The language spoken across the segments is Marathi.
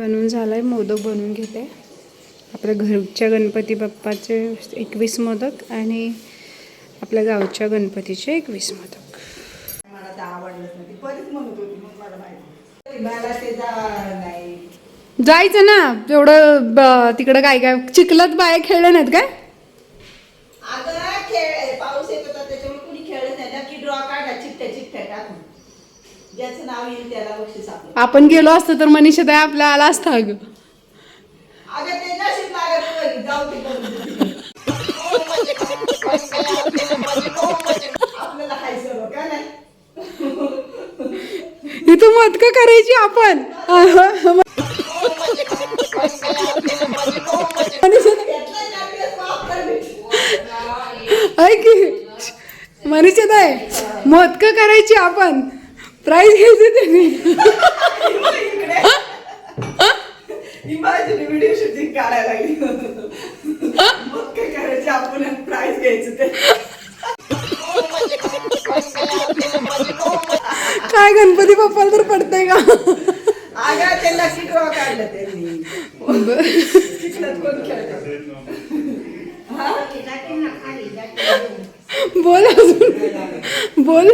बनवून झालाय मोदक बनवून घेते. आपल्या घरच्या गणपती बाप्पाचे एकवीस मोदक आणि आपल्या गावच्या गणपतीचे एकवीस मोदक. जायचं ना तेवढं तिकडं काय काय चिखलात बाया खेळल्या नाहीत काय? पाऊस येत होता त्याच्यामुळे कुणी खेळत नाही. नक्की ड्रॉ चिठ्ठ्या चिठ्ठ्या टाकून. ज्याचं नाव येईल त्याला बक्षीस आपलं. आपण गेलो असतो तर मनीषा ताई आपला आला असता अगं. अगं ते नशीब लागत नाही, जाऊ दे करून दे. आपल्याला हाय सर्व का नाही? इथं मत का करायची आपण? मनीषा. ऐक की मनीषा ताई मत का करायची आपण? प्राईज घ्यायची त्यांनी. इमॅजिन व्हिडिओ शूटिंग काढायला लागली. मग काय करायचं? आपण प्राइस घ्यायचं ते. काय गणपती बाप्पाला तर पडतंय का? अगं ते लकी ड्रॉ काढलं त्यांनी. चिखलात कोण खेळतं? बोल अजून. बोल.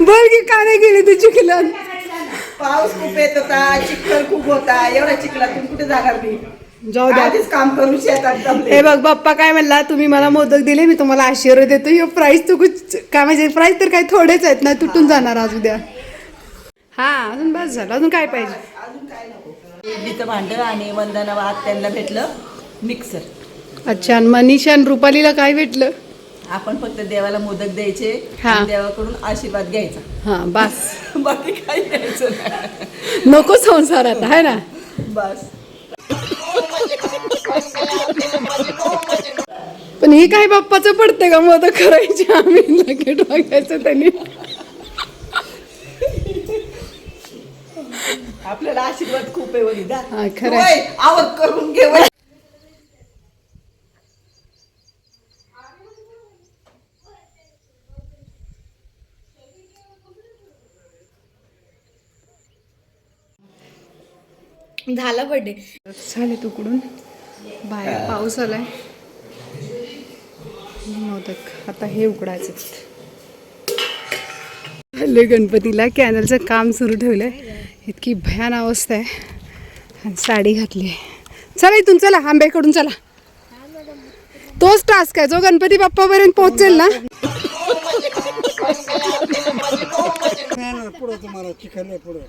बोल की का नाही गेली तुझी चिखलात. पाऊस खूप येत होता चिखल खूप होता एवढ्या चिखलातून कुठे जाणार मी? जाऊ द्या. आधीच काम शेतात जमले हे बघ बाप्पा काय म्हणला तुम्ही मला मोदक दिले मी तुम्हाला आशीर्वाद देतो. हे प्राईस तू कुछ काय म्हणजे प्राईस तर काही थोडेच आहेत ना तुटून जाणार आज उद्या. हा अजून बस झालं. अजून काय पाहिजे? अजून काय नको. इडलीचं भांड आणि वंदना वाद त्यांना भेटलं मिक्सर अच्छा आणि मनीषा आणि रुपालीला काय भेटलं? आपण फक्त देवाला मोदक द्यायचे हा. आणि देवाकडून आशीर्वाद घ्यायचा. हा बस. बाकी काही घ्यायचं नाही. नको संसार आता आहे ना? बस. पण हे काय बाप्पाचं पडतंय का मोदक करायचे? आम्ही लगेच बघायचं त्यांनी. आपल्याला आशीर्वाद खूप आहे हा, खरं आवड करून घे झाला बर्थडे झाले तुकडून बाहेर. पाऊस आलाय. मोदक आता हे उकडायचं हल्ले गणपतीला कॅनलचं काम सुरू ठेवलंय. इतकी भयान अवस्था आहे. आणि साडी घातली आहे. चला इथून चला आंब्याकडून चला. तोच टास्क आहे. जो गणपती बाप्पापर्यंत पोहोचेल ना? पुढं तुम्हाला चिखल आहे पुढं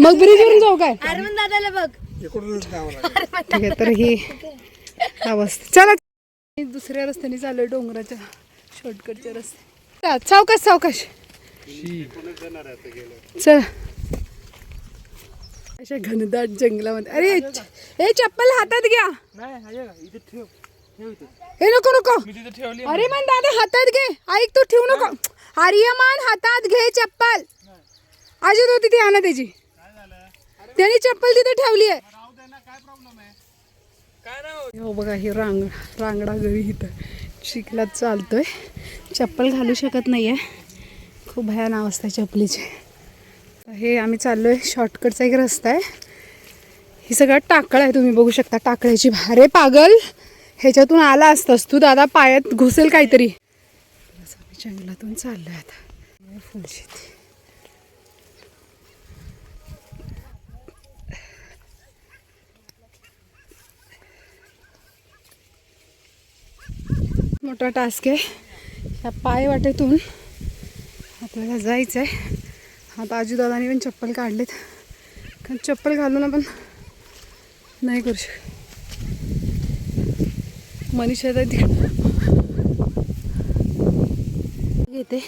मग ब्रिजवरून जाऊ काय? अरविंद दादाला बघ. इकडूनच जावं लागेल. ठीक आहे तर ही अवस्था. चला. मी दुसऱ्या रस्त्याने चाललोय डोंगराच्या शॉर्टकटच्या रस्ते. सावकाश सावकाश चल. अशा घनदाट जंगलामध्ये. अरे ए चप्पल हातात घ्या. हे नको नको. अरे मन दादा हातात घे. ऐक तू ठेवू नको. आर्यमान हातात घे चप्पल. अजून होती ती आणा त्याची. त्याने चप्पल तिथे ठेवली आहे. हो बघा ही रांग रांगडा गळी इथं चिखलात चालतोय. चप्पल घालू शकत नाही आहे खूप भयान अवस्था आहे चपलीची हे आम्ही चाललोय. शॉर्टकटचा एक रस्ता आहे. ही सगळं टाकळ आहे तुम्ही बघू शकता. टाकळ्याची भारे पागल. ह्याच्यातून आला असतास. तू दादा पायात घुसेल काहीतरी. जंगलातून चाललोय आता. फुलशेती मोठा टास्क आहे. ह्या पाय वाटेतून आपल्याला जायचं आहे आता आजूदादानी पण चप्पल काढलेत. कारण चप्पल घालून आपण नाही करू शकत. मनीषा तर तिकडे. घेते.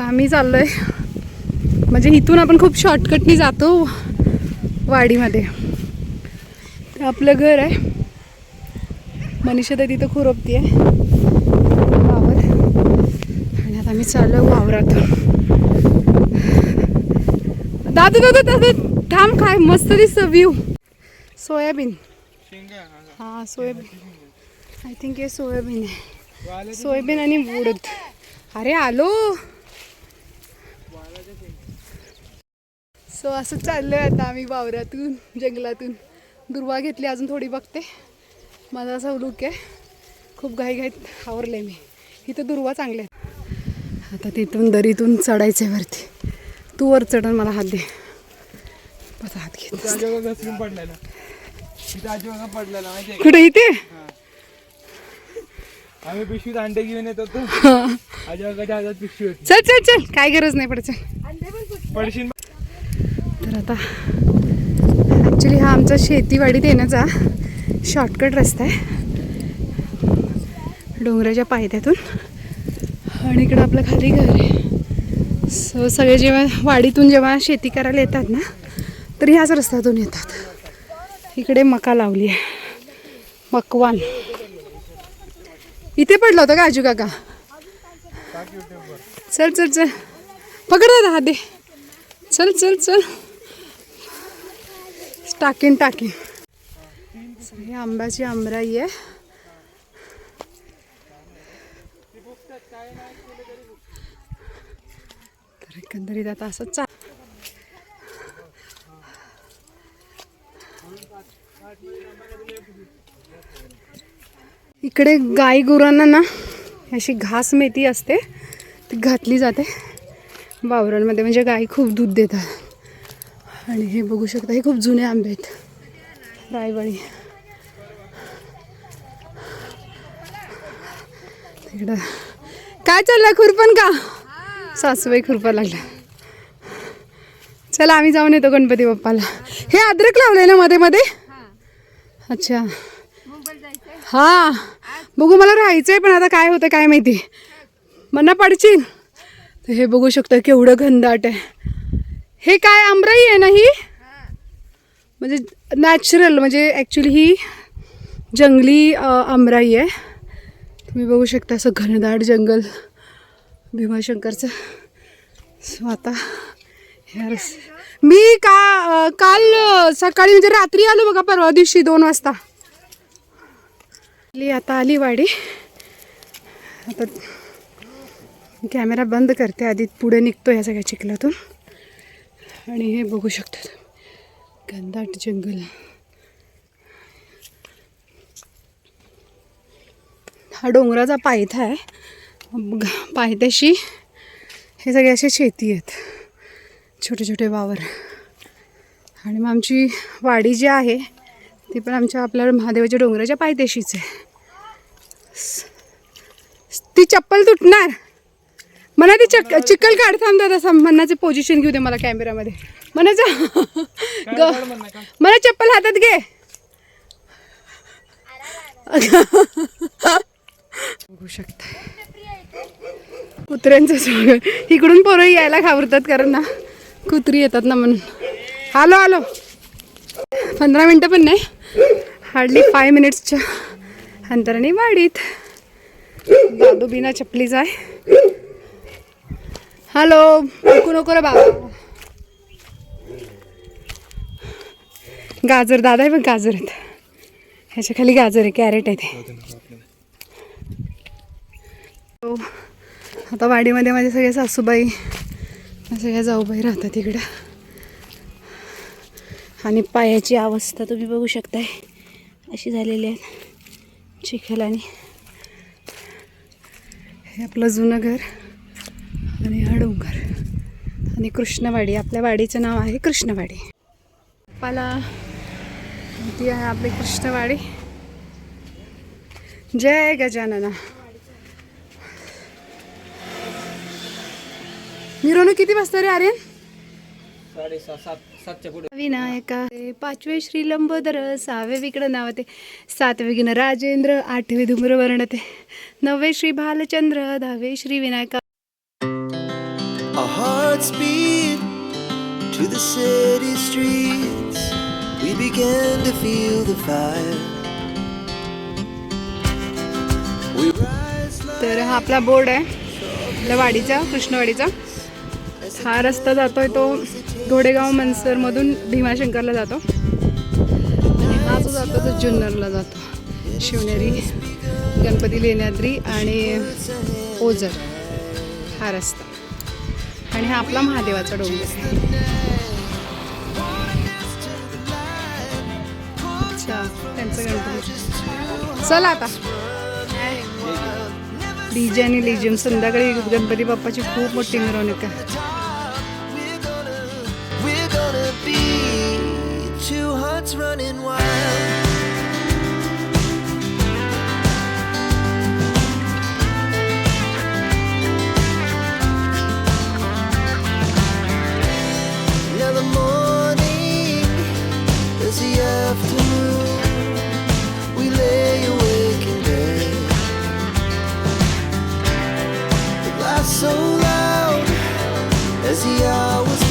आम्ही चाललोय. म्हणजे इथून आपण खूप शॉर्टकटनी जातो वाडीमध्ये. तर आपलं घर आहे. मनीषा तर तिथं खुरपती आहे वावर. आणि आता आम्ही चाललो वावरात दादू दादू दादू थांब काय मस्त दिसतं व्ह्यू सोयाबीन. हा सोयाबीन. आय थिंक हे सोयाबीन आहे. सोयाबीन आणि उडद अरे आलो. सो असं चाललंय आता आम्ही वावरातून जंगलातून. दुर्वा घेतली अजून थोडी बघते. माझा असा लुक आहे. खूप घाई घाईत आवरले मी. इथं दुर्वा चांगले आता तिथून दरीतून चढायचं आहे वरती. तू वर चढून मला हात दे. बस हात घेत पडलेला माहितीये कुठे इथे? आम्ही पिशवीत अंडे घेऊन येत होतो. आजोबाच्या हातात पिशवी होती. चल चल चल. काय गरज नाही पडचं पडशील तर आता ॲक्च्युली हा आमचा शेतीवाडीत येण्याचा शॉर्टकट रस्ता आहे. डोंगराच्या पायथ्यातून. आणि इकडं आपलं खाली घर आहे. सो सगळे जेव्हा वाडीतून जेव्हा शेती करायला येतात ना तर ह्याच रस्त्यातून येतात. इकडे मका लावली आहे. मकवान. इथे पडलं होतं का आजू काका? चल चल चल. पकड दादा दे. चल चल चल. टाकीन टाकीन. ही आंब्याची आंबराई आहे. तर एकंदरीत आता असं चा इकडे गाई गुरांना ना अशी घास मेथी असते ती घातली जाते वावरांमध्ये. म्हणजे गाई खूप दूध देतात. आणि हे बघू शकता हे खूप जुने आंबे आहेत. रायवळी तिकडं काय चाललं खुरपण का? सासूबाई खुरपा लागला चला आम्ही जाऊन येतो गणपती बाप्पाला. हे अद्रक लावलंय ना मध्ये मध्ये? अच्छा. हा. बघू मला राहायचंय पण आता काय होतं काय माहिती. मना पडशील तर हे बघू शकता केवढं घनदाट आहे. हे काय आमराई आहे ना ही? म्हणजे नॅचरल म्हणजे ॲक्च्युली ही जंगली आमराई आहे. तुम्ही बघू शकता असं घनदाट जंगल. भीमाशंकरचं. सो आता ह्या मी का काल सकाळी म्हणजे रात्री आलो बघा परवा दिवशी दोन वाजता. आली आता आली वाडी आता कॅमेरा बंद करते आधी पुढे निघतो या सगळ्या चिखलातून. आणि हे बघू शकतो घनदाट जंगल. हा डोंगराचा पायथा आहे. ग- पायथ्याशी हे सगळे असे शेती आहेत. छोटे छोटे वावर. आणि मग आमची वाडी जी आहे ती पण आमच्या आपल्या महादेवाच्या डोंगराच्या पायथ्याशीच आहे. ती चप्पल तुटणार. मला ती चक चिकल काढ थांब दादा मनाचे पोझिशन घेऊ दे मला कॅमेरामध्ये मनाचं ग मला चप्पल हातात घे. बघू शकता. कुत्र्यांचं सगळं इकडून पोरं यायला घाबरतात कारण ना कुत्री येतात ना म्हणून. आलो आलो. पंधरा मिनटं पण नाही. हार्डली फाय मिनिट्सच्या अंतराने वाडीत. दादू बिना चपलीच आहे हॅलो ऐकू नको रे बाबा. गाजर दादा आहे पण गाजर आहेत ह्याच्या खाली गाजर आहे कॅरेट आहे ते. हो. आता वाडीमध्ये माझे सगळे सासूबाई सगळ्या जाऊबाई राहतात इकडं. आणि पायाची अवस्था तुम्ही बघू शकताय. अशी झालेली आहे चिखल आणि हे आपलं जुनं घर आणि हा डोंगर आणि कृष्णवाडी. आपल्या वाडीचं नाव आहे कृष्णवाडी. पाला ती आहे आपली कृष्णवाडी. जय गजानना. मिरवणूक किती वाजता रे आर्यन? विनायका पाचवे श्री लंबोदर सहावे विकडं नाव ते. सातवे विघ्न राजेंद्र आठवे धूम्रवर्ण ते. नववे श्री भालचंद्र दहावे Shri Vinayaka. To the city streets. We began to feel the fire. We rise like तर हा आपला बोर्ड आहे. आपल्या वाडीचा कृष्णवाडीचा. हा रस्ता जातो आहे तो घोडेगाव मनसरमधून भीमाशंकरला जातो. आणि हा जो जातो तो जुन्नरला जातो. शिवनेरी गणपती लेण्याद्री आणि ओझर हा रस्ता. आणि हा आपला महादेवाचा डोंगर आहे. अच्छा त्यांचं गणपती. चला आता. डीजे आणि लिजियम संध्याकाळी गणपती बाप्पाची खूप मोठी मिरवणूक आहे. so loud as he always